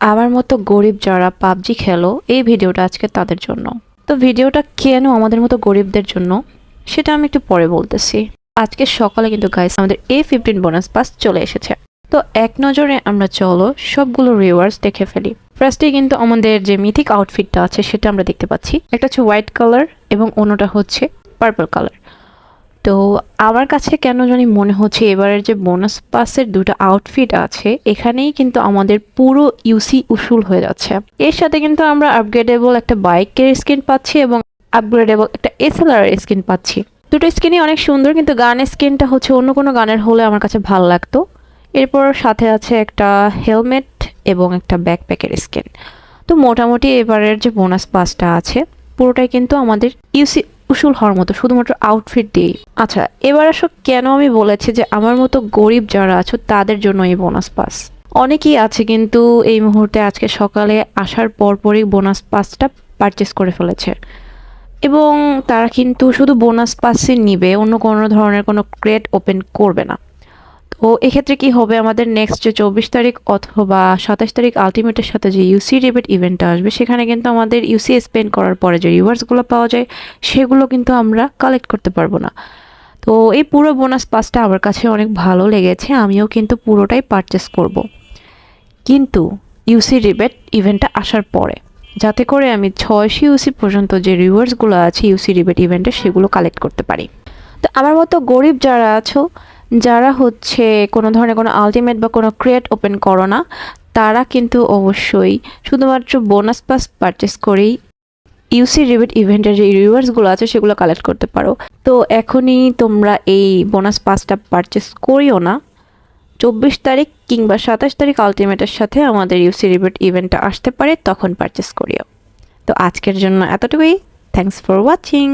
আমার মতো গরিব যারা পাবজি খেলো, এই ভিডিওটা আজকে তাদের জন্য। তো ভিডিওটা কেন আমাদের মতো গরিবদের জন্য, সেটা আমি একটু পরে বলতেছি। আজকে সকালে কিন্তু গাইস আমাদের এ ফিফটিন বোনাস পাস চলে এসেছে। তো এক নজরে আমরা চলো, সবগুলো রিওয়ার্ডস দেখে ফেলি। ফার্স্টে কিন্তু আমাদের যে মিথিক আউটফিটটা আছে, সেটা আমরা দেখতে পাচ্ছি। একটা হচ্ছে হোয়াইট কালার এবং অন্যটা হচ্ছে পার্পল কালার তো আমার কাছে কেন জানি মনে হচ্ছে এবারের যে বোনাস পাসের দুটো আউটফিট আছে, এখানেই কিন্তু আমাদের পুরো ইউসি উসুল হয়ে যাচ্ছে। এর সাথে কিন্তু আমরা আপগ্রেডেবল একটা বাইকের স্কিন পাচ্ছি এবং আপগ্রেডেবল একটা এসএলআর স্কিন পাচ্ছি। দুটো স্কিনই অনেক সুন্দর, কিন্তু গানের স্কিনটা হচ্ছে অন্য কোনো গানের হলে আমার কাছে ভালো লাগতো। এরপর সাথে আছে একটা হেলমেট এবং একটা ব্যাকপ্যাকের স্কিন তো মোটামুটি এবারের যে বোনাস পাসটা আছে, পুরোটাই কিন্তু আমাদের ইউসি উসুল হওয়ার মতো, শুধুমাত্র আউটফিট দিয়েই। আচ্ছা এবার আসো কেন আমি বলেছি যে আমার মতো গরিব যারা আছো, তাদের জন্য এই বোনাস পাস অনেকেই আছে কিন্তু এই মুহূর্তে আজকে সকালে আসার পরপরই বোনাস পাসটা পারচেস করে ফেলেছে। এবং তারা কিন্তু শুধু বোনাস পাসই নিবে, অন্য কোনো ধরনের কোনো ক্রেড ওপেন করবে না। তো এক্ষেত্রে কি হবে? আমাদের নেক্সট যে চব্বিশ তারিখ অথবা সাতাশ তারিখ আলটিমেটের সাথে যে ইউসি রিবেট ইভেন্টটা আসবে, সেখানে কিন্তু আমাদের ইউসি স্পেন্ড করার পরে যে রিওয়ার্ডসগুলো পাওয়া যায়, সেগুলো কিন্তু আমরা কালেক্ট করতে পারব না। তো এই পুরো বোনাস পাসটা আমার কাছে অনেক ভালো লেগেছে, আমিও কিন্তু পুরোটাই পারচেস করব। কিন্তু ইউসি রিবেট ইভেন্টটা আসার পরে, যাতে করে আমি ছয়শো ইউসি পর্যন্ত যে রিওয়ার্ডসগুলো আছে ইউসি রিবেট ইভেন্টে সেগুলো কালেক্ট করতে পারি। তো আমার মতো গরিব যারা আছো যারা হচ্ছে কোনো ধরনের কোনো আলটিমেট বা কোনো ক্রিয়েট ওপেন করো না, তারা কিন্তু অবশ্যই শুধুমাত্র বোনাস পাস পারচেস করেই ইউসি রিবিট ইভেন্টের যে রিওয়ার্ডসগুলো আছে সেগুলো কালেক্ট করতে পারো। তো এখনই তোমরা এই বোনাস পাসটা পারচেস করিও না। চব্বিশ তারিখ কিংবা সাতাশ তারিখ আলটিমেটের সাথে আমাদের ইউসি রিবিট ইভেন্টটা আসতে পারে, তখন পারচেস করিও। তো আজকের জন্য এতটুকুই। Thanks for watching